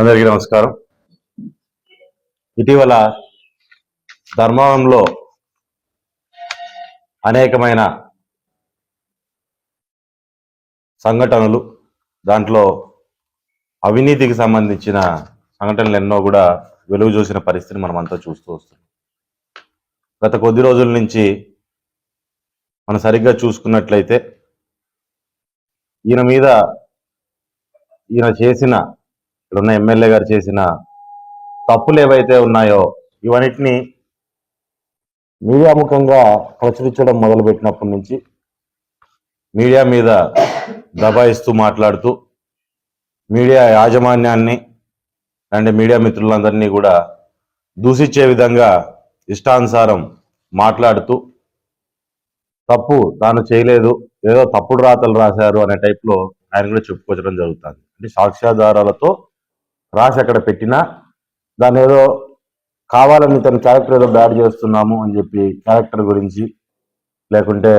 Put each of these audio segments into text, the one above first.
అందరికీ నమస్కారం. ఇటీవల ధర్మంలో అనేకమైన సంఘటనలు దాంట్లో అవినీతికి సంబంధించిన సంఘటనలు ఎన్నో కూడా వెలుగు చూసిన పరిస్థితిని మనం అంతా చూస్తూ వస్తున్నాం. గత కొద్ది రోజుల నుంచి మనం సరిగ్గా చూసుకున్నట్లయితే ఈయన మీద ఈయన చేసిన ఇక్కడున్న ఎమ్మెల్యే గారు చేసిన తప్పులు ఏవైతే ఉన్నాయో ఇవన్నిటిని మీడియా ముఖంగా ప్రచురించడం మొదలుపెట్టినప్పటి నుంచి మీడియా మీద దబాయిస్తూ మాట్లాడుతూ మీడియా యాజమాన్యాన్ని అంటే మీడియా మిత్రులందరినీ కూడా దూషించే విధంగా ఇష్టానుసారం మాట్లాడుతూ తప్పు తాను చేయలేదు ఏదో తప్పుడు రాతలు రాశారు అనే టైప్లో ఆయన కూడా చెప్పుకోవడం జరుగుతుంది. అంటే సాక్ష్యాధారాలతో రాసి అక్కడ పెట్టినా దాన్ని ఏదో కావాలని తన క్యారెక్టర్ ఏదో బ్యాడ్ చేస్తున్నాము అని చెప్పి క్యారెక్టర్ గురించి లేకుంటే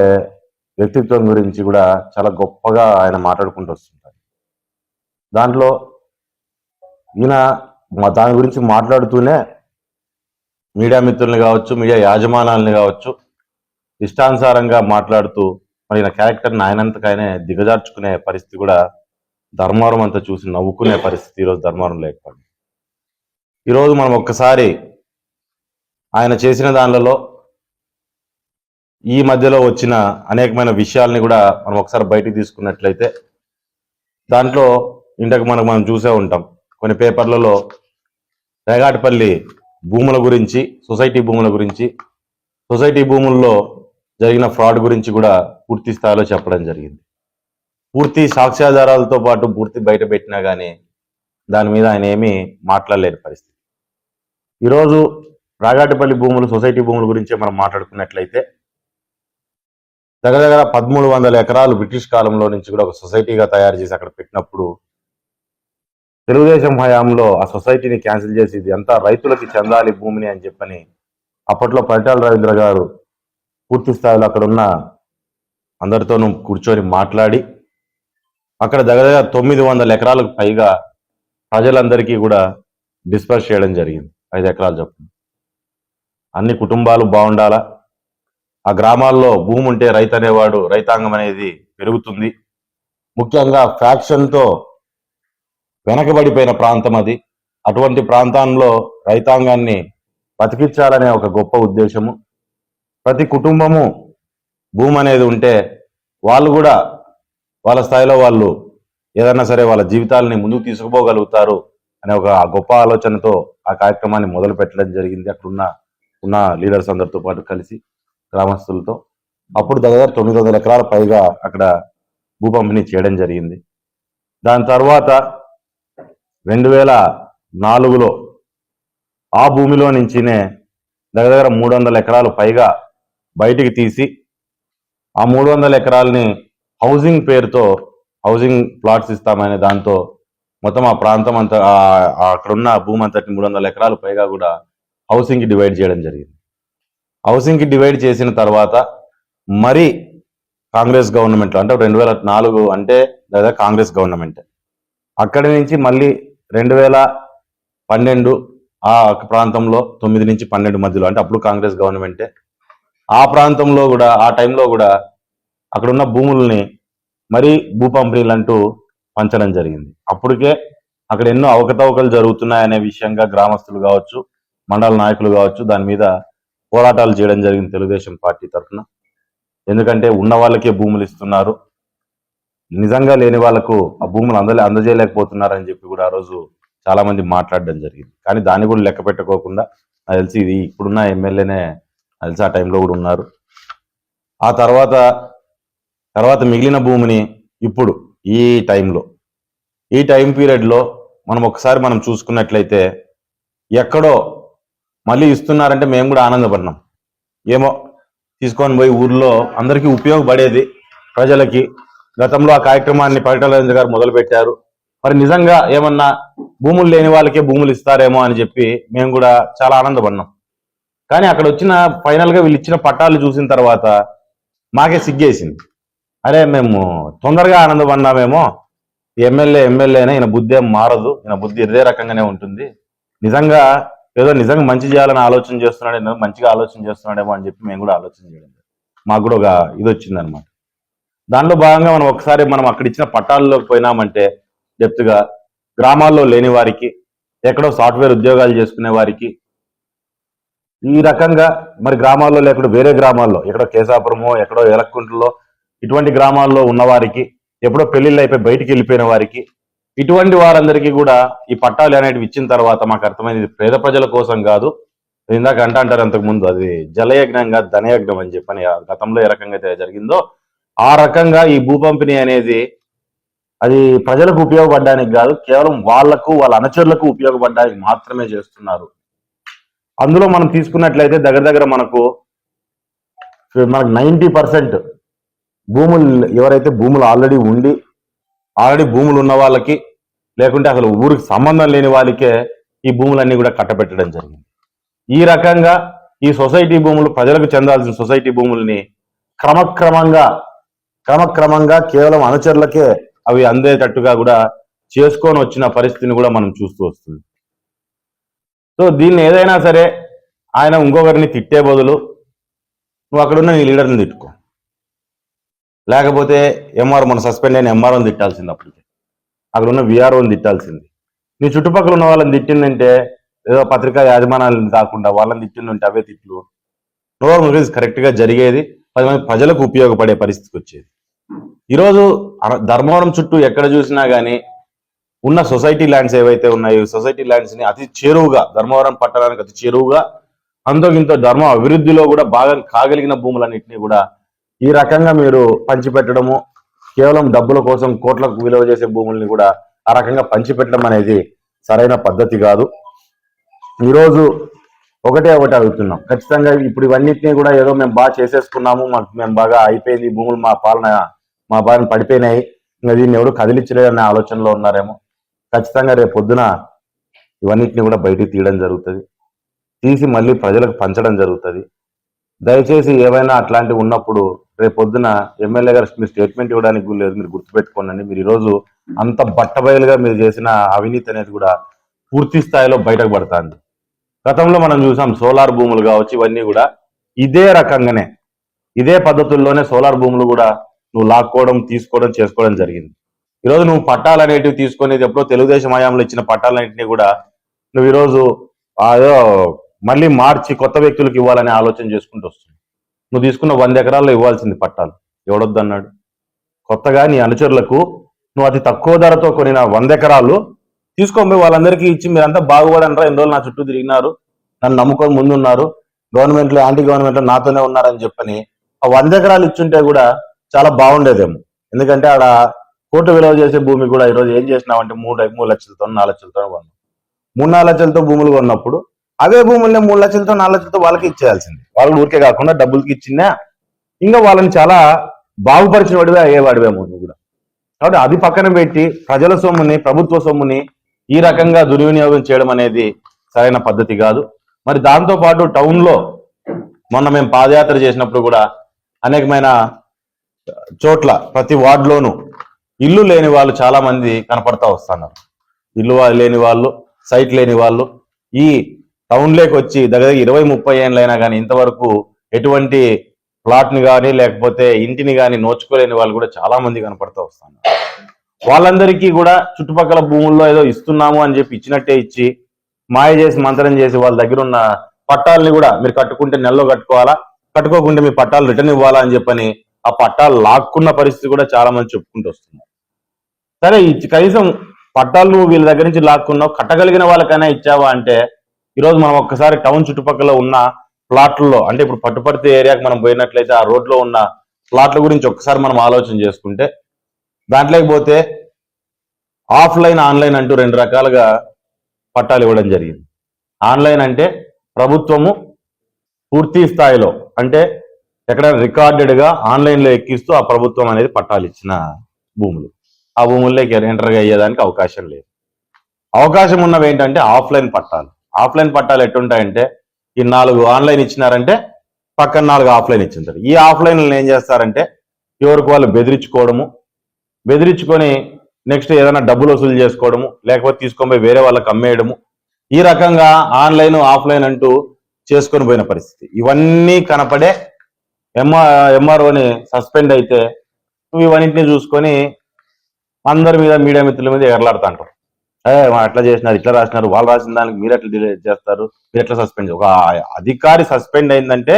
వ్యక్తిత్వం గురించి కూడా చాలా గొప్పగా ఆయన మాట్లాడుకుంటూ వస్తుంటారు దాంట్లో ఈయన మా- దాని గురించి మాట్లాడుతూనే మీడియా మిత్రుల్ని కావచ్చు మీడియా యాజమానాలని కావచ్చు ఇష్టానుసారంగా మాట్లాడుతూ మరి ఈయన క్యారెక్టర్ని ఆయనంతకైనా దిగజార్చుకునే పరిస్థితి కూడా ధర్మవరం అంతా చూసి నవ్వుకునే పరిస్థితి ఈరోజు ధర్మారం లేకపోయింది ఈరోజు మనం ఒక్కసారి ఆయన చేసిన దానిలలో ఈ మధ్యలో వచ్చిన అనేకమైన విషయాల్ని కూడా మనం ఒకసారి బయటికి తీసుకున్నట్లయితే దాంట్లో ఇంతకు మనకు మనం చూసే ఉంటాం. కొన్ని పేపర్లలో రేగాటిపల్లి భూముల గురించి సొసైటీ భూముల గురించి సొసైటీ భూముల్లో జరిగిన ఫ్రాడ్ గురించి కూడా పూర్తి స్థాయిలో చెప్పడం జరిగింది. పూర్తి సాక్ష్యాధారాలతో పాటు పూర్తి బయట పెట్టినా కానీ దాని మీద ఆయన ఏమీ మాట్లాడలేని పరిస్థితి. ఈరోజు రాగాటిపల్లి భూములు సొసైటీ భూముల గురించి మనం మాట్లాడుకున్నట్లయితే దగ్గర దగ్గర పదమూడు వందల ఎకరాలు బ్రిటిష్ కాలంలో నుంచి కూడా ఒక సొసైటీగా తయారు చేసి అక్కడ పెట్టినప్పుడు తెలుగుదేశం హయాంలో ఆ సొసైటీని క్యాన్సిల్ చేసి ఇది అంతా రైతులకి చెందాలి భూమిని అని చెప్పని అప్పట్లో పరిటాల రవీంద్ర గారు పూర్తి స్థాయిలో అక్కడ ఉన్న అందరితోనూ కూర్చొని మాట్లాడి అక్కడ దగ్గర దగ్గర తొమ్మిది వందల ఎకరాలకు పైగా ప్రజలందరికీ కూడా డిస్పర్స్ చేయడం జరిగింది. ఐదు ఎకరాలు చొప్పున. అన్ని కుటుంబాలు బాగుండాలా? ఆ గ్రామాల్లో భూమి ఉంటే రైతు అనేవాడు రైతాంగం అనేది పెరుగుతుంది. ముఖ్యంగా ఫ్యాక్షన్తో వెనకబడిపోయిన ప్రాంతం అది. అటువంటి ప్రాంతంలో రైతాంగాన్ని బతికించాలనే ఒక గొప్ప ఉద్దేశము. ప్రతి కుటుంబము భూమి అనేది ఉంటే వాళ్ళు కూడా వాళ్ళ స్థాయిలో వాళ్ళు ఏదైనా సరే వాళ్ళ జీవితాలని ముందుకు తీసుకుపోగలుగుతారు అనే ఒక గొప్ప ఆలోచనతో ఆ కార్యక్రమాన్ని మొదలు పెట్టడం జరిగింది. అక్కడున్న ఉన్న లీడర్స్ అందరితో పాటు కలిసి గ్రామస్తులతో. అప్పుడు దాదాపు తొమ్మిది వందల ఎకరాల పైగా అక్కడ భూ పంపిణీ చేయడం జరిగింది. దాని తర్వాత రెండు వేల నాలుగులో ఆ భూమిలో నుంచినే దగ్గర దగ్గర మూడు వందల ఎకరాలు పైగా బయటికి తీసి ఆ మూడు వందల ఎకరాలని హౌసింగ్ పేరుతో హౌసింగ్ ప్లాట్స్ ఇస్తామనే దాంతో మొత్తం ఆ ప్రాంతం అంతా అక్కడున్న భూమి అంతటి మూడు వందల ఎకరాలు పైగా కూడా హౌసింగ్కి డివైడ్ చేయడం జరిగింది. హౌసింగ్కి డివైడ్ చేసిన తర్వాత మరి కాంగ్రెస్ గవర్నమెంట్ అంటే రెండు వేల నాలుగు అంటే లేదా కాంగ్రెస్ గవర్నమెంట్. అక్కడి నుంచి మళ్ళీ రెండు వేల పన్నెండు ఆ ప్రాంతంలో తొమ్మిది నుంచి పన్నెండు మధ్యలో అంటే అప్పుడు కాంగ్రెస్ గవర్నమెంటే. ఆ ప్రాంతంలో కూడా ఆ టైంలో కూడా అక్కడ ఉన్న భూముల్ని మరీ భూ పంపిణీలు అంటూ పంచడం జరిగింది. అప్పటికే అక్కడ ఎన్నో అవకతవకలు జరుగుతున్నాయనే విషయంగా గ్రామస్తులు కావచ్చు మండల నాయకులు కావచ్చు దాని మీద పోరాటాలు చేయడం జరిగింది తెలుగుదేశం పార్టీ తరఫున. ఎందుకంటే ఉన్న వాళ్ళకే భూములు ఇస్తున్నారు. నిజంగా లేని వాళ్ళకు ఆ భూములు అందలే అందజేయలేకపోతున్నారని చెప్పి కూడా ఆ రోజు చాలా మంది మాట్లాడడం జరిగింది. కానీ దాన్ని కూడా లెక్క పెట్టుకోకుండా నాకు తెలిసి ఇది ఇప్పుడున్న ఎమ్మెల్యేనే తెలిసి ఆ టైంలో కూడా ఉన్నారు. ఆ తర్వాత తర్వాత మిగిలిన భూమిని ఇప్పుడు ఈ టైంలో. ఈ టైం పీరియడ్లో మనం ఒకసారి మనం చూసుకున్నట్లయితే ఎక్కడో మళ్ళీ ఇస్తున్నారంటే మేము కూడా ఆనందపడినాం. ఏమో తీసుకొని పోయి ఊర్లో అందరికీ ఉపయోగపడేది ప్రజలకి. గతంలో ఆ కార్యక్రమాన్ని పరిటాల గారు మొదలుపెట్టారు. మరి నిజంగా ఏమన్నా భూములు లేని వాళ్ళకే భూములు ఇస్తారేమో అని చెప్పి మేము కూడా చాలా ఆనందపడినాం. కానీ అక్కడ వచ్చిన ఫైనల్గా వీళ్ళు ఇచ్చిన పట్టాలు చూసిన తర్వాత మాకే సిగ్గేసింది. అరే మేము తొందరగా ఆనందపడినామేమో. ఎమ్మెల్యే ఎమ్మెల్యేనే ఈయన బుద్ధి ఏం మారదు. ఈయన బుద్ధి ఇదే రకంగానే ఉంటుంది. నిజంగా ఏదో నిజంగా మంచి చేయాలని ఆలోచన చేస్తున్నాడు మంచిగా ఆలోచన చేస్తున్నాడేమో అని చెప్పి మేము కూడా ఆలోచన చేయడం మాకు కూడా ఒక ఇది వచ్చింది అనమాట దానిలో భాగంగా మనం ఒకసారి మనం అక్కడ ఇచ్చిన పట్టాల్లోకి పోయినామంటే డెప్త్గా గ్రామాల్లో లేని వారికి ఎక్కడో సాఫ్ట్వేర్ ఉద్యోగాలు చేసుకునే వారికి ఈ రకంగా మరి గ్రామాల్లో లేకుండా వేరే గ్రామాల్లో ఎక్కడో కేశాపురమో ఎక్కడో ఎలక్కుంట్లో ఇటువంటి గ్రామాల్లో ఉన్నవారికి ఎప్పుడో పెళ్ళిళ్ళు అయిపోయి బయటికి వెళ్ళిపోయిన వారికి ఇటువంటి వారందరికీ కూడా ఈ పట్టాలు అనేటివి ఇచ్చిన తర్వాత మాకు అర్థమైంది పేద ప్రజల కోసం కాదు. ఇందాక అంట అంటారు అంతకుముందు అది జలయజ్ఞంగా ధనయజ్ఞం అని చెప్పని ఆ గతంలో ఏ రకంగా అయితే జరిగిందో ఆ రకంగా ఈ భూపంపిణీ అనేది అది ప్రజలకు ఉపయోగపడడానికి కాదు కేవలం వాళ్ళకు వాళ్ళ అనుచరులకు ఉపయోగపడడానికి మాత్రమే చేస్తున్నారు. అందులో మనం తీసుకున్నట్లయితే దగ్గర దగ్గర మనకు మనకు నైంటీ పర్సెంట్ భూములు ఎవరైతే భూములు ఆల్రెడీ ఉండి ఆల్రెడీ భూములు ఉన్న వాళ్ళకి లేకుంటే అసలు ఊరికి సంబంధం లేని వాళ్ళకే ఈ భూములన్నీ కూడా కట్టబెట్టడం జరిగింది. ఈ రకంగా ఈ సొసైటీ భూములు ప్రజలకు చెందాల్సిన సొసైటీ భూముల్ని క్రమక్రమంగా క్రమక్రమంగా కేవలం అనుచరులకే అవి అందేటట్టుగా కూడా చేసుకొని వచ్చిన పరిస్థితిని కూడా మనం చూస్తూ వస్తుంది సో దీన్ని ఏదైనా సరే ఆయన ఇంకొకరిని తిట్టే బదులు నువ్వు అక్కడున్న నీ లీడర్ని తిట్టుకో. లేకపోతే ఎంఆర్ మన సస్పెండ్ అయిన ఎంఆర్ఓని తిట్టాల్సింది అప్పటికి. అక్కడ ఉన్న విఆర్ఓని తిట్టాల్సింది. నీ చుట్టుపక్కల ఉన్న వాళ్ళని తిట్టిందంటే ఏదో పత్రికా యాజమాన్యాలను కాకుండా వాళ్ళని తిట్టిందంటే అవే తిట్లు. నోవర్ మూవీస్ కరెక్ట్గా జరిగేది పది మంది ప్రజలకు ఉపయోగపడే పరిస్థితికి వచ్చేది. ఈరోజు ధర్మవరం చుట్టూ ఎక్కడ చూసినా కానీ ఉన్న సొసైటీ ల్యాండ్స్ ఏవైతే ఉన్నాయో సొసైటీ ల్యాండ్స్ని అతి చేరువుగా ధర్మవరం పట్టణానికి అతి చేరువుగా అంతో ఇంతో ధర్మ అభివృద్ధిలో కూడా భాగం కాగలిగిన భూములన్నింటినీ కూడా ఈ రకంగా మీరు పంచిపెట్టడము కేవలం డబ్బుల కోసం కోట్లకు విలువ చేసే భూముల్ని కూడా ఆ రకంగా పంచిపెట్టడం అనేది సరైన పద్ధతి కాదు. ఈరోజు ఒకటే ఒకటి అడుగుతున్నాం. ఖచ్చితంగా ఇప్పుడు ఇవన్నిటినీ కూడా ఏదో మేము బాగా చేసేసుకున్నాము మాకు మేము బాగా అయిపోయింది ఈ భూములు మా పాలన మా పాలన పడిపోయినాయి ఇంకా దీన్ని ఎవరు కదిలించలేదనే ఆలోచనలో ఉన్నారేమో. ఖచ్చితంగా రేపు పొద్దున ఇవన్నిటిని కూడా బయటికి తీయడం జరుగుతుంది. తీసి మళ్ళీ ప్రజలకు పంచడం జరుగుతుంది. దయచేసి ఏవైనా అట్లాంటివి ఉన్నప్పుడు రేపు పొద్దున ఎమ్మెల్యే గారు మీరు స్టేట్మెంట్ ఇవ్వడానికి కూడా లేదు మీరు గుర్తుపెట్టుకోనండి. మీరు ఈరోజు అంత బట్టబయలుగా మీరు చేసిన అవినీతి అనేది కూడా పూర్తి స్థాయిలో బయటకు పడుతుంది. గతంలో మనం చూసాం సోలార్ భూములు కావచ్చు ఇవన్నీ కూడా ఇదే రకంగానే ఇదే పద్ధతుల్లోనే సోలార్ భూములు కూడా నువ్వు లాక్కోవడం తీసుకోవడం చేసుకోవడం జరిగింది. ఈరోజు నువ్వు పట్టాలు అనేటివి తీసుకునేది ఎప్పుడో తెలుగుదేశం హయాంలో ఇచ్చిన పట్టాలన్నింటినీ కూడా నువ్వు ఈరోజు అదో మళ్ళీ మార్చి కొత్త వ్యక్తులకు ఇవ్వాలనే ఆలోచన చేసుకుంటూ వస్తుంది నువ్వు తీసుకున్న వంద ఎకరాల్లో ఇవ్వాల్సింది పట్టాలు. ఎవడొద్దన్నాడు? కొత్తగా నీ అనుచరులకు నువ్వు అతి తక్కువ ధరతో కొనిన వంద ఎకరాలు తీసుకోబోయి వాళ్ళందరికీ ఇచ్చి మీరంతా బాగుపడనరా ఎన్ని రోజులు నా చుట్టూ తిరిగినారు నన్ను నమ్ముకొని ముందున్నారు గవర్నమెంట్లో యాంటీ గవర్నమెంట్లో నాతోనే ఉన్నారని చెప్పని ఆ వంద ఎకరాలు ఇచ్చుంటే కూడా చాలా బాగుండేదేమో. ఎందుకంటే ఆడ కోటి విలువ చేసే భూమి కూడా ఈరోజు ఏం చేసినావంటే మూడు మూడు లక్షలతో నాలుగు లక్షలతో కొన్నాం. మూడు నాలుగు లక్షలతో భూములు కొన్నప్పుడు అవే భూముల్ని మూడు లక్షలతో నాలుగు లక్షలతో వాళ్ళకి ఇచ్చేయాల్సింది. వాళ్ళకి ఊరికే కాకుండా డబ్బులకి ఇచ్చినా ఇంకా వాళ్ళని చాలా బాగుపరిచిన వాడివే అయ్యేవాడివేమో నువ్వు కూడా. కాబట్టి అది పక్కన పెట్టి ప్రజల సొమ్ముని ప్రభుత్వ సొమ్ముని ఈ రకంగా దుర్వినియోగం చేయడం అనేది సరైన పద్ధతి కాదు. మరి దాంతో పాటు టౌన్లో మొన్న మేము పాదయాత్ర చేసినప్పుడు కూడా అనేకమైన చోట్ల ప్రతి వార్డులోనూ ఇల్లు లేని వాళ్ళు చాలా మంది కనపడతా వస్తున్నారు. ఇల్లు లేని వాళ్ళు సైట్ లేని వాళ్ళు. ఈ టౌన్లోకి వచ్చి దగ్గర ఇరవై ముప్పై ఏళ్ళైనా కానీ ఇంతవరకు ఎటువంటి ప్లాట్ని కానీ లేకపోతే ఇంటిని కానీ నోచుకోలేని వాళ్ళు కూడా చాలా మంది కనపడతా వస్తున్నారు వాళ్ళందరికీ కూడా చుట్టుపక్కల భూముల్లో ఏదో ఇస్తున్నాము అని చెప్పి ఇచ్చినట్టే ఇచ్చి మాయ చేసి మంత్రం చేసి వాళ్ళ దగ్గర ఉన్న పట్టాలని కూడా మీరు కట్టుకుంటే నెలలో కట్టుకోవాలా? కట్టుకోకుంటే మీ పట్టాలు రిటర్న్ ఇవ్వాలా అని చెప్పని ఆ పట్టాలు లాక్కున్న పరిస్థితి కూడా చాలా మంది చెప్పుకుంటూ వస్తున్నారు. సరే కనీసం పట్టాలు నువ్వు వీళ్ళ దగ్గర నుంచి లాక్కున్నావు కట్టగలిగిన వాళ్ళకైనా ఇచ్చావా అంటే ఈరోజు మనం ఒక్కసారి టౌన్ చుట్టుపక్కల ఉన్న ప్లాట్లలో అంటే ఇప్పుడు పట్టుపర్తి ఏరియాకి మనం పోయినట్లయితే ఆ రోడ్లో ఉన్న ప్లాట్ల గురించి ఒక్కసారి మనం ఆలోచన చేసుకుంటే దాంట్లోకి పోతే ఆఫ్లైన్ ఆన్లైన్ అంటూ రెండు రకాలుగా పట్టాలు ఇవ్వడం జరిగింది. ఆన్లైన్ అంటే ప్రభుత్వము పూర్తి స్థాయిలో అంటే ఎక్కడ రికార్డెడ్గా ఆన్లైన్లో ఎక్కిస్తూ ఆ ప్రభుత్వం అనేది పట్టాలు ఇచ్చిన భూములు. ఆ భూముల్లోకి ఎంటర్గా అయ్యేదానికి అవకాశం లేదు. అవకాశం ఉన్నవి ఏంటంటే ఆఫ్లైన్ పట్టాలు. ఆఫ్లైన్ పట్టాలు ఎట్టుంటాయంటే ఈ నాలుగు ఆన్లైన్ ఇచ్చినారంటే పక్కన నాలుగు ఆఫ్లైన్ ఇచ్చింటారు. ఈ ఆఫ్లైన్లను ఏం చేస్తారంటే ఎవరికి వాళ్ళు బెదిరించుకోవడము బెదిరించుకొని నెక్స్ట్ ఏదైనా డబ్బులు వసూలు చేసుకోవడము లేకపోతే తీసుకొని పోయి వేరే వాళ్ళకి అమ్మేయడము ఈ రకంగా ఆన్లైన్ ఆఫ్లైన్ అంటూ చేసుకొని పోయిన పరిస్థితి. ఇవన్నీ కనపడే ఎంఆర్ ఎంఆర్ఓని సస్పెండ్ అయితే ఇవన్నింటినీ చూసుకొని అందరి మీద మీడియా మిత్రుల మీద ఎగరలాడుతా అంటారు అట్లా చేసినారు ఇట్లా రాసినారు వాళ్ళు రాసిన దానికి మీరు ఎట్లా డిలే చేస్తారు? మీరు ఎట్లా సస్పెండ్ ఒక అధికారి సస్పెండ్ అయిందంటే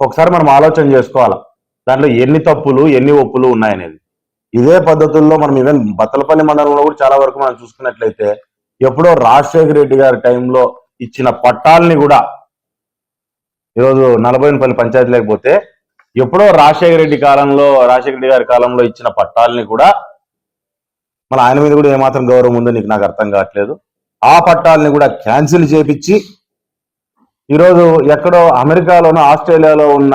ఒకసారి మనం ఆలోచన చేసుకోవాలి దాంట్లో ఎన్ని తప్పులు ఎన్ని ఒప్పులు ఉన్నాయనేది. ఇదే పద్ధతుల్లో మనం ఈవెన్ బత్తలపల్లి మండలంలో కూడా చాలా వరకు మనం చూసుకున్నట్లయితే ఎప్పుడో రాజశేఖర రెడ్డి గారి టైంలో ఇచ్చిన పట్టాలని కూడా ఈరోజు నలభైపల్లి పంచాయతీ లేకపోతే ఎప్పుడో రాజశేఖర రెడ్డి కాలంలో రాజశేఖర రెడ్డి గారి కాలంలో ఇచ్చిన పట్టాలని కూడా మన ఆయన మీద కూడా ఏమాత్రం గౌరవం ఉందో నీకు నాకు అర్థం కావట్లేదు. ఆ పట్టాలని కూడా క్యాన్సిల్ చేపించి ఈరోజు ఎక్కడో అమెరికాలోనో ఆస్ట్రేలియాలో ఉన్న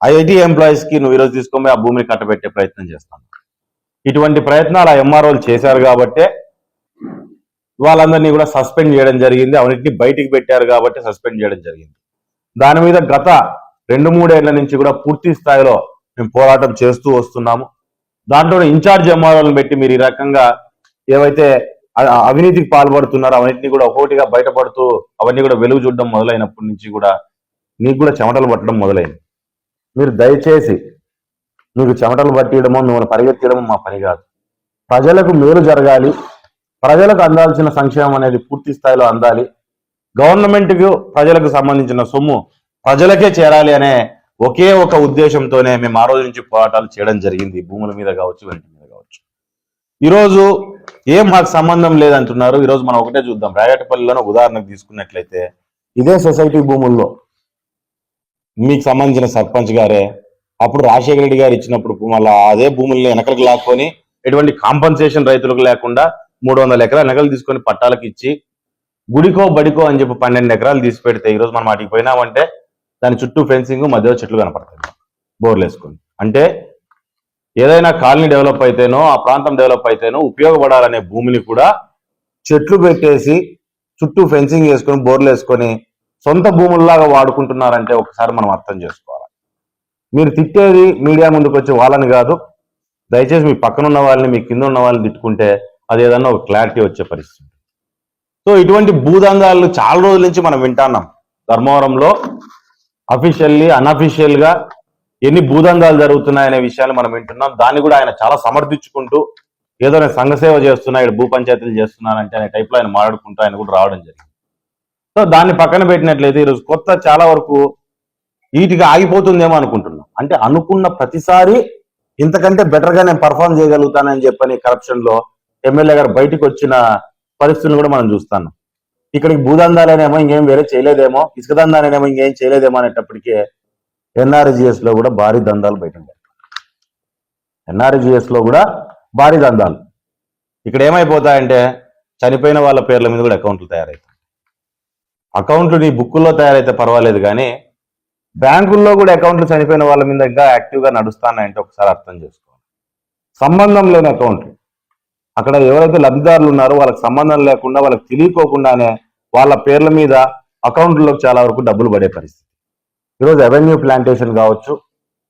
ఐఐటి ఎంప్లాయీస్కి నువ్వు ఈరోజు తీసుకొని ఆ భూమిని కట్టబెట్టే ప్రయత్నం చేస్తాను ఇటువంటి ప్రయత్నాలు ఆ ఎంఆర్ఓలు చేశారు కాబట్టే వాళ్ళందరినీ కూడా సస్పెండ్ చేయడం జరిగింది. అవన్నింటినీ బయటికి పెట్టారు కాబట్టి సస్పెండ్ చేయడం జరిగింది. దాని మీద గత రెండు మూడేళ్ళ నుంచి కూడా పూర్తి స్థాయిలో మేము పోరాటం చేస్తూ వస్తున్నాము. దాంట్లో ఇన్ఛార్జ్ ఎంఆర్ఓలను పెట్టి మీరు ఈ రకంగా ఏవైతే అవినీతికి పాల్పడుతున్నారో అవన్నిటిని కూడా ఒక్కొక్కటిగా బయటపడుతూ అవన్నీ కూడా వెలుగు చూడడం మొదలైనప్పటి నుంచి కూడా నీకు కూడా చెమటలు పట్టడం మొదలైంది. మీరు దయచేసి మీకు చెమటలు పట్టియడమో మిమ్మల్ని పరిగెత్తడమో మా పని కాదు. ప్రజలకు మేలు జరగాలి. ప్రజలకు అందాల్సిన సంక్షేమం అనేది పూర్తి స్థాయిలో అందాలి. గవర్నమెంట్కు ప్రజలకు సంబంధించిన సొమ్ము ప్రజలకే చేరాలి అనే ఒకే ఒక ఉద్దేశంతోనే మేము ఆ రోజు నుంచి పోరాటాలు చేయడం జరిగింది. భూముల మీద కావచ్చు వెంట మీద కావచ్చు. ఈరోజు ఏం మాకు సంబంధం లేదంటున్నారు. ఈరోజు మనం ఒకటే చూద్దాం. రాయటపల్లిలోనే ఉదాహరణకు తీసుకున్నట్లయితే ఇదే సొసైటీ భూముల్లో మీకు సంబంధించిన సర్పంచ్ గారే అప్పుడు రాజశేఖర రెడ్డి గారు ఇచ్చినప్పుడు మళ్ళా అదే భూముల్ని వెనకలకు లాక్కొని ఎటువంటి కాంపన్సేషన్ రైతులకు లేకుండా మూడు వందల ఎకరాలు వెనకలు తీసుకొని పట్టాలకు ఇచ్చి గుడికో బడికో అని చెప్పి పన్నెండు ఎకరాలు తీసి పెడితే ఈరోజు మనం వాటికి పోయినామంటే దాని చుట్టూ ఫెన్సింగ్ మధ్యలో చెట్లు కనపడతాయి. బోర్లు వేసుకొని. అంటే ఏదైనా కాలనీ డెవలప్ అయితేనో ఆ ప్రాంతం డెవలప్ అయితేనో ఉపయోగపడాలనే భూమిని కూడా చెట్లు పెట్టేసి చుట్టూ ఫెన్సింగ్ వేసుకొని బోర్లు వేసుకొని సొంత భూముల్లాగా వాడుకుంటున్నారంటే ఒకసారి మనం అర్థం చేసుకోవాలి. మీరు తిట్టేది మీడియా ముందుకు వచ్చి వాళ్ళని కాదు. దయచేసి మీ పక్కన ఉన్న వాళ్ళని మీ కింద ఉన్న వాళ్ళని తిట్టుకుంటే అది ఏదన్నా ఒక క్లారిటీ వచ్చే పరిస్థితి. సో ఇటువంటి భూదందాలు చాలా రోజుల నుంచి మనం వింటాన్నాం ధర్మవరంలో అఫీషియల్లీ అన్అఫీషియల్గా ఎన్ని భూదందాలు జరుగుతున్నాయనే విషయాలు మనం వింటున్నాం. దాన్ని కూడా ఆయన చాలా సమర్థించుకుంటూ ఏదో నేను సంఘ సేవ చేస్తున్నా ఇక్కడ భూ పంచాయతీలు చేస్తున్నానంటే అనే టైప్లో ఆయన మాట్లాడుకుంటూ ఆయన కూడా రావడం జరిగింది. సో దాన్ని పక్కన పెట్టినట్లయితే ఈరోజు కొత్త చాలా వరకు వీటికి ఆగిపోతుందేమో అనుకుంటున్నాం. అంటే అనుకున్న ప్రతిసారి ఇంతకంటే బెటర్గా నేను పర్ఫామ్ చేయగలుగుతానని చెప్పని కరప్షన్లో ఎమ్మెల్యే గారు బయటకు వచ్చిన పరిస్థితులను కూడా మనం చూస్తున్నాం. ఇక్కడికి భూదందాలనేమో ఇంకేం వేరే చేయలేదేమో ఇసుక దందాలనేమో ఇంకేం చేయలేదేమో అనేటప్పటికే ఎన్ఆర్జిఎస్లో కూడా భారీ దందాలు బయట ఎన్ఆర్జిఎస్లో కూడా భారీ దందాలు. ఇక్కడ ఏమైపోతాయంటే చనిపోయిన వాళ్ళ పేర్ల మీద కూడా అకౌంట్లు తయారవుతాయి. అకౌంట్లు నీ బుక్కుల్లో తయారైతే పర్వాలేదు కానీ బ్యాంకుల్లో కూడా అకౌంట్లు చనిపోయిన వాళ్ళ మీద ఇంకా యాక్టివ్గా నడుస్తానంటే ఒకసారి అర్థం చేసుకోవాలి. సంబంధం లేని అకౌంట్లు. అక్కడ ఎవరైతే లబ్ధిదారులు ఉన్నారో వాళ్ళకి సంబంధం లేకుండా వాళ్ళకి తెలియకోకుండానే వాళ్ళ పేర్ల మీద అకౌంట్లో చాలా వరకు డబ్బులు పడే పరిస్థితి. ఈరోజు అవెన్యూ ప్లాంటేషన్ కావచ్చు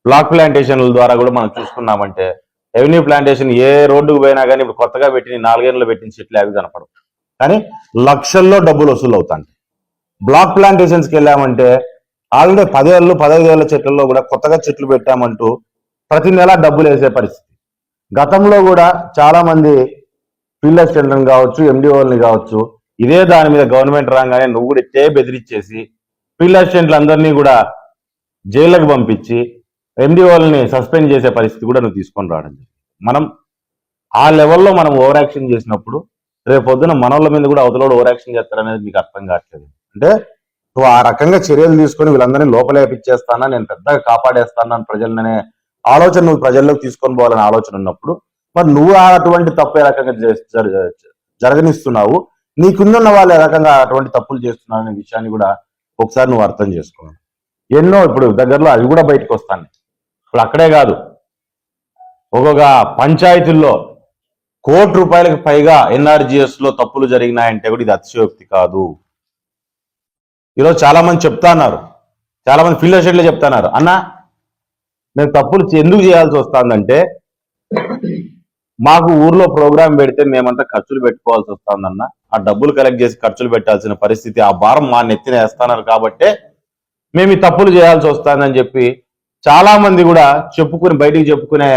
బ్లాక్ ప్లాంటేషన్ల ద్వారా కూడా మనం చూసుకున్నామంటే రెవెన్యూ ప్లాంటేషన్ ఏ రోడ్డుకు పోయినా కానీ ఇప్పుడు కొత్తగా పెట్టిన నాలుగేళ్ళు పెట్టిన చెట్లు అవి కనపడవు. కానీ లక్షల్లో డబ్బులు వసూలు అవుతాయి బ్లాక్ ప్లాంటేషన్స్కి వెళ్ళామంటే ఆల్రెడీ పదేళ్ళు పదహైదేళ్ళ చెట్లలో కూడా కొత్తగా చెట్లు పెట్టామంటూ ప్రతి నెల డబ్బులు వేసే పరిస్థితి. గతంలో కూడా చాలా మంది ఫీల్డ్ అసిస్టెంట్లను కావచ్చు ఎండిఓల్ని కావచ్చు ఇదే దాని మీద గవర్నమెంట్ రాగానే నువ్వు కూడా ఇట్టే బెదిరించేసి ఫీల్డ్ అసిస్టెంట్లు అందరినీ కూడా జైళ్ళకు పంపించి ఎండిఓల్ని సస్పెండ్ చేసే పరిస్థితి కూడా నువ్వు తీసుకొని రావడం మనం ఆ లెవెల్లో మనం ఓవర్ యాక్షన్ చేసినప్పుడు రేపు పొద్దున మనోళ్ళ మీద కూడా అవతలలో ఓవర్ యాక్షన్ చేస్తారనేది మీకు అర్థం కావట్లేదు. అంటే నువ్వు ఆ రకంగా చర్యలు తీసుకొని వీళ్ళందరినీ లోపలేపిచ్చేస్తానా నేను పెద్దగా కాపాడేస్తాను ప్రజలనే ఆలోచన నువ్వు ప్రజల్లోకి తీసుకొని పోవాలనే ఆలోచన ఉన్నప్పుడు మరి నువ్వు అటువంటి తప్పు ఏ రకంగా జర- జరగనిస్తున్నావు? నీకుందన్న వాళ్ళు ఏ రకంగా అటువంటి తప్పులు చేస్తున్నారు అనే విషయాన్ని కూడా ఒకసారి నువ్వు అర్థం చేసుకోవాలి ఎన్నో ఇప్పుడు దగ్గరలో అవి కూడా బయటకు వస్తాను ఇప్పుడు అక్కడే కాదు. ఒక్కొక్క పంచాయతీల్లో కోటి రూపాయలకు పైగా ఎన్ఆర్జిఎస్లో తప్పులు జరిగినాయంటే కూడా ఇది అతిశయోక్తి కాదు. ఈరోజు చాలా మంది చెప్తాన్నారు. చాలా మంది ఫీల్డ్ అసిస్టెంట్లు చెప్తున్నారు. అన్న మేము తప్పులు ఎందుకు చేయాల్సి వస్తుందంటే మాకు ఊర్లో ప్రోగ్రామ్ పెడితే మేమంతా ఖర్చులు పెట్టుకోవాల్సి వస్తుందన్న. ఆ డబ్బులు కలెక్ట్ చేసి ఖర్చులు పెట్టాల్సిన పరిస్థితి ఆ భారం మా నెత్తిన వేస్తున్నారు కాబట్టే మేము ఈ తప్పులు చేయాల్సి వస్తుందని చెప్పి చాలా మంది కూడా చెప్పుకుని బయటికి చెప్పుకునే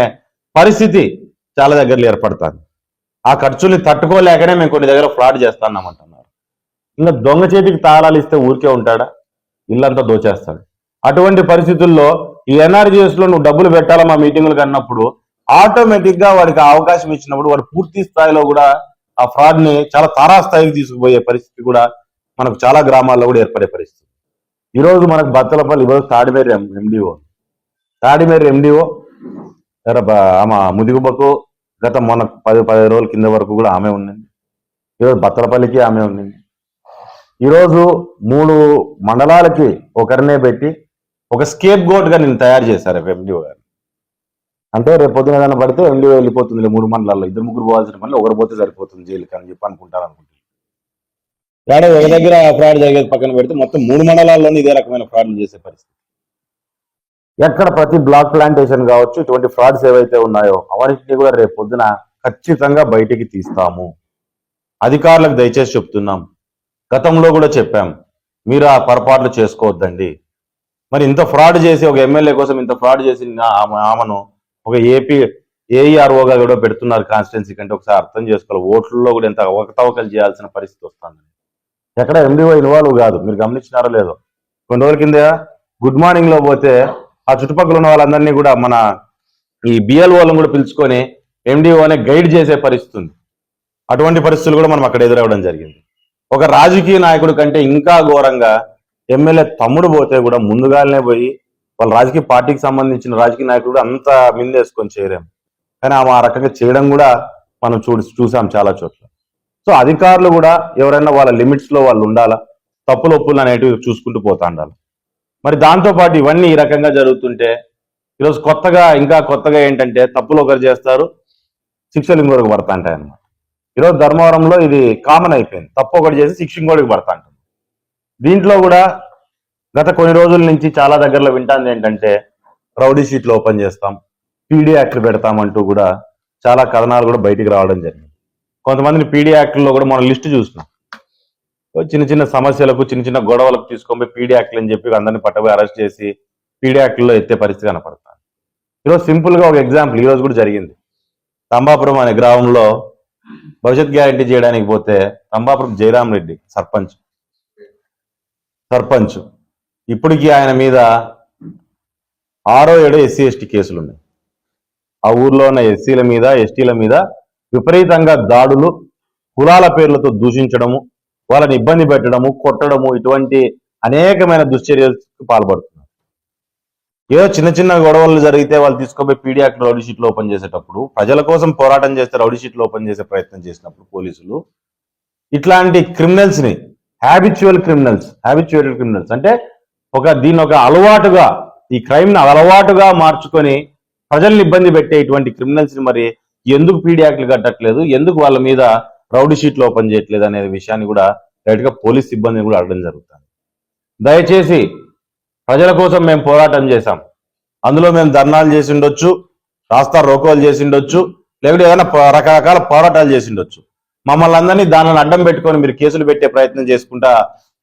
పరిస్థితి చాలా దగ్గరలో ఏర్పడుతుంది. ఆ ఖర్చుల్ని తట్టుకోలేకనే మేము కొన్ని దగ్గర ఫ్రాడ్ చేస్తామంటున్నారు ఇంకా దొంగ చేతికి తాళాలు ఇస్తే ఊరికే ఉంటాడా? ఇల్లంతా దోచేస్తాడు. అటువంటి పరిస్థితుల్లో ఈ ఎన్ఆర్జీఎస్లో నువ్వు డబ్బులు పెట్టాలా మా మీటింగులకు అన్నప్పుడు ఆటోమేటిక్గా వాడికి ఆ అవకాశం ఇచ్చినప్పుడు వాడు పూర్తి స్థాయిలో కూడా ఆ ఫ్రాడ్ని చాలా తారాస్థాయికి తీసుకుపోయే పరిస్థితి కూడా మనకు చాలా గ్రామాల్లో కూడా ఏర్పడే పరిస్థితి. ఈ రోజు మనకు బత్తలపల్లి ఈరోజు తాడిమేరి ఎండిఓ. తాడిమేరి ఎండిఓ ఆమె ముదిగుబకు గత మొన్న పది పదిహేను రోజుల కింద వరకు కూడా ఆమె ఉండింది ఈరోజు బత్తలపల్లికి ఆమె ఉండింది ఈరోజు మూడు మండలాలకి ఒకరినే పెట్టి ఒక స్కేప్ గోట్గా నేను తయారు చేశారు ఎండిఓ గారు అంటే రేపు పొద్దున ఏదైనా పడితే ఎండిఓ వెళ్ళిపోతుంది మూడు మండలాల్లో. ఇద్దరు ముగ్గురు పోవాల్సిన పని ఒకరు పోతే సరిపోతుంది జైలుకి అని చెప్పి అనుకుంటారు అనుకుంటున్నాను ఏడో ఒక దగ్గర ఫ్రాడ్ జరిగేది పక్కన పెడితే మొత్తం మూడు మండలాల్లోనే ఇదే రకమైన ఫ్రాడ్లు చేసే పరిస్థితి. ఎక్కడ ప్రతి బ్లాక్ ప్లాంటేషన్ కావచ్చు ఇటువంటి ఫ్రాడ్స్ ఏవైతే ఉన్నాయో అవన్నింటినీ కూడా రేపు పొద్దున ఖచ్చితంగా బయటికి తీస్తాము. అధికారులకు దయచేసి చెప్తున్నాం. గతంలో కూడా చెప్పాం. మీరు ఆ పొరపాట్లు చేసుకోవద్దండి. మరి ఇంత ఫ్రాడ్ చేసి ఒక ఎమ్మెల్యే కోసం ఇంత ఫ్రాడ్ చేసి ఆమె- ఆమెను ఒక ఏపీ ఏఈఆర్ఓగా కూడా పెడుతున్నారు కాన్స్టిట్యున్సీ కంటే ఒకసారి అర్థం చేసుకోవాలి. ఓట్లలో కూడా ఎంత అవకతవకలు చేయాల్సిన పరిస్థితి వస్తుంది. ఎక్కడ ఎండిఓ ఇన్వాల్వ్ కాదు. మీరు గమనించినారో లేదో. కొన్ని రోజుల కింద గుడ్ మార్నింగ్లో పోతే ఆ చుట్టుపక్కల ఉన్న వాళ్ళందరినీ కూడా మన ఈ బిఎల్ఓలను కూడా పిలుచుకొని ఎండిఓనే గైడ్ చేసే పరిస్థితి ఉంది. అటువంటి పరిస్థితులు కూడా మనం అక్కడ ఎదురవ్వడం జరిగింది. ఒక రాజకీయ నాయకుడి కంటే ఇంకా ఘోరంగా ఎమ్మెల్యే తమ్ముడు పోతే కూడా ముందుగానే పోయి వాళ్ళ రాజకీయ పార్టీకి సంబంధించిన రాజకీయ నాయకుడు కూడా అంత మిందేసుకొని చేయలేము కానీ ఆమె ఆ రకంగా చేయడం కూడా మనం చూ చూసాం చాలా చోట్ల. సో అధికారులు కూడా ఎవరైనా వాళ్ళ లిమిట్స్లో వాళ్ళు ఉండాలా తప్పులు ఒప్పులు అనేటివి చూసుకుంటూ పోతా ఉండాలి. మరి దాంతో పాటు ఇవన్నీ ఈ రకంగా జరుగుతుంటే ఈరోజు కొత్తగా ఇంకా కొత్తగా ఏంటంటే తప్పులు ఒకరు చేస్తారు శిక్షలు ఇంకొకరికి పడతా ఉంటాయి అన్నమాట ఈరోజు ధర్మవరంలో ఇది కామన్ అయిపోయింది. తప్పు ఒకటి చేసి శిక్ష ఇంకోటికి పడతా ఉంటుంది. దీంట్లో కూడా గత కొన్ని రోజుల నుంచి చాలా దగ్గరలో వింటాంది ఏంటంటే రౌడీ షీట్లు ఓపెన్ చేస్తాం పీడీ యాక్ట్లు పెడతామంటూ కూడా చాలా కథనాలు కూడా బయటికి రావడం జరిగింది. కొంతమందిని పీడీ యాక్ట్లో కూడా మనం లిస్టు చూసినాం చిన్న చిన్న సమస్యలకు చిన్న చిన్న గొడవలకు తీసుకొని పీడీ యాక్ట్లు అని చెప్పి అందరిని పట్టబోయి అరెస్ట్ చేసి పీడీ యాక్ట్లో ఎత్తే పరిస్థితి కనపడుతుంది. ఈరోజు సింపుల్గా ఒక ఎగ్జాంపుల్ ఈరోజు కూడా జరిగింది. తంబాపురం అనే గ్రామంలో భవిష్యత్ గ్యారంటీ చేయడానికి పోతే తంబాపురం జయరాం రెడ్డి సర్పంచ్ సర్పంచ్. ఇప్పటికీ ఆయన మీద ఆరో ఏడో ఎస్సీ ఎస్టీ కేసులు ఉన్నాయి ఆ ఊర్లో ఉన్న ఎస్సీల మీద ఎస్టీల మీద విపరీతంగా దాడులు కులాల పేర్లతో దూషించడము వాళ్ళని ఇబ్బంది పెట్టడము కొట్టడము ఇటువంటి అనేకమైన దుశ్చర్యలకు పాల్పడుతున్నారు. ఏదో చిన్న చిన్న గొడవలు జరిగితే వాళ్ళు తీసుకోబోయి పీడియాక్ రౌడీ షీట్లు ఓపెన్ చేసేటప్పుడు ప్రజల కోసం పోరాటం చేస్తే రౌడీ షీట్లు ఓపెన్ చేసే ప్రయత్నం చేసినప్పుడు పోలీసులు ఇట్లాంటి క్రిమినల్స్ని హ్యాబిచువల్ క్రిమినల్స్ హ్యాబిచువల్ క్రిమినల్స్ అంటే ఒక దీన్ని ఒక అలవాటుగా ఈ క్రైమ్ని అలవాటుగా మార్చుకొని ప్రజల్ని ఇబ్బంది పెట్టే ఇటువంటి మరి ఎందుకు పీడియాక్లు కట్టట్లేదు? ఎందుకు వాళ్ళ మీద రౌడీ షీట్లు ఓపెన్ చేయట్లేదు అనే విషయాన్ని కూడా డైరెక్ట్గా పోలీస్ సిబ్బందిని కూడా అడగడం జరుగుతుంది. దయచేసి ప్రజల కోసం మేము పోరాటం చేశాం. అందులో మేము ధర్నాలు చేసిండొచ్చు రాస్తా రోకోలు చేసి ఉండొచ్చు లేకుంటే ఏదైనా రకరకాల పోరాటాలు చేసిండొచ్చు మమ్మల్ని అందరినీ దానిని అడ్డం పెట్టుకొని మీరు కేసులు పెట్టే ప్రయత్నం చేసుకుంటా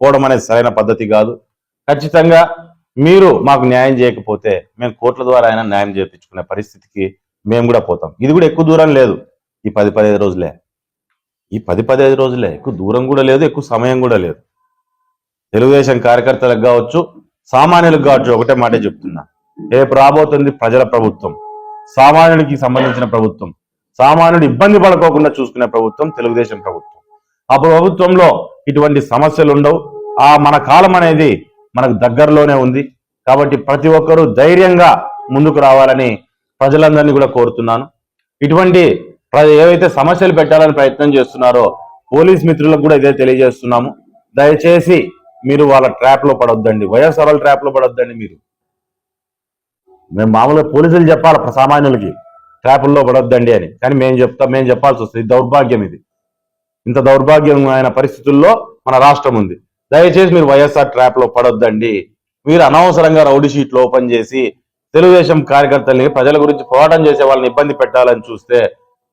పోవడం అనేది సరైన పద్ధతి కాదు. ఖచ్చితంగా మీరు మాకు న్యాయం చేయకపోతే మేము కోర్టుల ద్వారా అయినా న్యాయం చేయించుకునే పరిస్థితికి మేము కూడా పోతాం. ఇది కూడా ఎక్కువ దూరం లేదు. ఈ పది పదిహేను రోజులే. ఈ పది పదిహేను రోజులే. ఎక్కువ దూరం కూడా లేదు ఎక్కువ సమయం కూడా లేదు. తెలుగుదేశం కార్యకర్తలకు కావచ్చు సామాన్యులకు కావచ్చు ఒకటే మాటే చెప్తున్నా. రేపు రాబోతుంది ప్రజల ప్రభుత్వం. సామాన్యుడికి సంబంధించిన ప్రభుత్వం. సామాన్యుడు ఇబ్బంది పడుకోకుండా చూసుకునే ప్రభుత్వం తెలుగుదేశం ప్రభుత్వం. ఆ ప్రభుత్వంలో ఇటువంటి సమస్యలు ఉండవు ఆ మన కాలం అనేది మనకు దగ్గరలోనే ఉంది. కాబట్టి ప్రతి ఒక్కరూ ధైర్యంగా ముందుకు రావాలని ప్రజలందరినీ కూడా కోరుతున్నాను. ఇటువంటి ప్ర- ఏవైతే సమస్యలు పెట్టాలని ప్రయత్నం చేస్తున్నారో పోలీస్ మిత్రులకు కూడా ఇదే తెలియజేస్తున్నాము. దయచేసి మీరు వాళ్ళ ట్రాప్లో పడొద్దండి. వైఎస్ఆర్ ట్రాప్లో ట్రాప్లో పడొద్దండి మీరు. మేము మామూలుగా పోలీసులు చెప్పాలి సామాన్యులకి. ట్రాపుల్లో పడొద్దండి అని. కానీ మేము చెప్తా మేము చెప్పాల్సి వస్తుంది. దౌర్భాగ్యం ఇది. ఇంత దౌర్భాగ్యం అయిన పరిస్థితుల్లో మన రాష్ట్రం ఉంది. దయచేసి మీరు వైఎస్ఆర్ ట్రాప్లో పడొద్దండి. మీరు అనవసరంగా రౌడీ షీట్లు ఓపెన్ చేసి తెలుగుదేశం కార్యకర్తల్ని ప్రజల గురించి పోరాటం చేసే వాళ్ళని ఇబ్బంది పెట్టాలని చూస్తే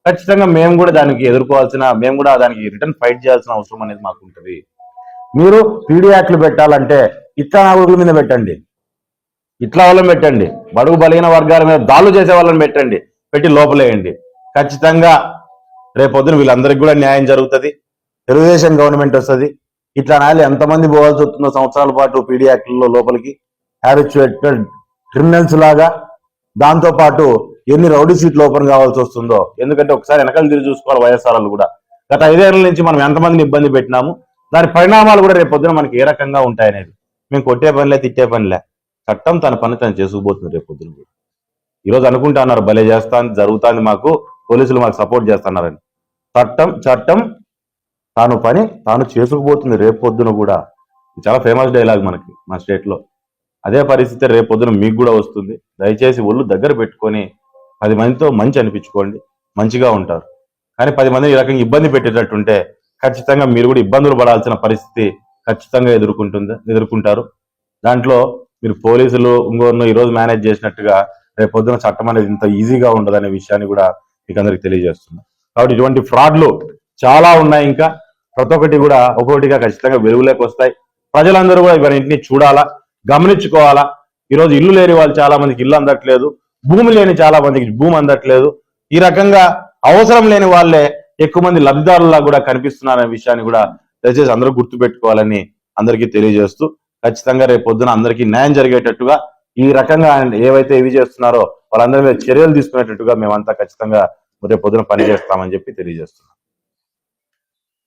ఖచ్చితంగా మేము కూడా దానికి ఎదుర్కోవాల్సిన మేము కూడా దానికి రిటర్న్ ఫైట్ చేయాల్సిన అవసరం అనేది మాకు ఉంటుంది. మీరు పీడీ యాక్ట్లు పెట్టాలంటే ఇట్లా నాగుల మీద పెట్టండి. ఇట్లా వాళ్ళని పెట్టండి. బడుగు బలహీన వర్గాల మీద దాడులు చేసే వాళ్ళని పెట్టండి. పెట్టి లోపలేయండి. ఖచ్చితంగా రేపొద్దున వీళ్ళందరికీ కూడా న్యాయం జరుగుతుంది. తెలుగుదేశం గవర్నమెంట్ వస్తుంది. ఇట్లా నాయలు ఎంతమంది పోవాల్సి వస్తుందో సంవత్సరాల పాటు పీడీ యాక్ట్లో లోపలికి హ్యాబిచువేటెడ్ క్రిమినల్స్ లాగా. దాంతో పాటు ఎన్ని రౌడీ సీట్లు ఓపెన్ కావాల్సి వస్తుందో ఎందుకంటే ఒకసారి వెనకాల తిరిగి చూసుకోవాలి వైఎస్ఆర్ కూడా. గత ఐదేళ్ళ నుంచి మనం ఎంతమందిని ఇబ్బంది పెట్టినాము దాని పరిణామాలు కూడా రేపు పొద్దున మనకి ఏ రకంగా ఉంటాయనేది. మేము కొట్టే పనిలే తిట్టే పనిలే. చట్టం తన పని తను చేసుకుపోతుంది రేపు పొద్దున కూడా. ఈరోజు అనుకుంటా అన్నారు భలే చేస్తాను జరుగుతుంది మాకు పోలీసులు మాకు సపోర్ట్ చేస్తున్నారని. చట్టం చట్టం తాను పని తాను చేసుకుపోతుంది రేపు పొద్దున కూడా చాలా ఫేమస్ డైలాగ్ మనకి మా స్టేట్లో అదే పరిస్థితి రేపు పొద్దున మీకు కూడా వస్తుంది. దయచేసి ఒళ్ళు దగ్గర పెట్టుకొని పది మందితో మంచి అనిపించుకోండి మంచిగా ఉంటారు. కానీ పది మందిని ఈ రకంగా ఇబ్బంది పెట్టేటట్టుంటే ఖచ్చితంగా మీరు కూడా ఇబ్బందులు పడాల్సిన పరిస్థితి ఖచ్చితంగా ఎదుర్కొంటుంది ఎదుర్కొంటారు. దాంట్లో మీరు పోలీసులు ఇంకోనో ఈరోజు మేనేజ్ చేసినట్టుగా రేపు పొద్దున చట్టం అనేది ఇంత ఈజీగా ఉండదనే విషయాన్ని కూడా మీకు అందరికి తెలియజేస్తున్నాం. కాబట్టి ఇటువంటి ఫ్రాడ్లు చాలా ఉన్నాయి ఇంకా. ప్రతి ఒక్కటి కూడా ఒక్కొక్కటిగా ఖచ్చితంగా వెలుగులోకి వస్తాయి. ప్రజలందరూ కూడా ఇవన్నింటినీ చూడాలా గమనించుకోవాలా. ఈరోజు ఇల్లు లేని వాళ్ళు చాలా మందికి ఇల్లు అందట్లేదు భూమి లేని చాలా మందికి భూమి అందట్లేదు. ఈ రకంగా అవసరం లేని వాళ్ళే ఎక్కువ మంది లబ్ధిదారులా కూడా కనిపిస్తున్నారనే విషయాన్ని కూడా దయచేసి అందరూ గుర్తుపెట్టుకోవాలని అందరికీ తెలియజేస్తూ ఖచ్చితంగా రేపు పొద్దున అందరికీ న్యాయం జరిగేటట్టుగా ఈ రకంగా ఏవైతే ఇవి చేస్తున్నారో వాళ్ళందరి మీద చర్యలు తీసుకునేటట్టుగా మేమంతా ఖచ్చితంగా రేపు పొద్దున పని చేస్తామని చెప్పి తెలియజేస్తున్నాం.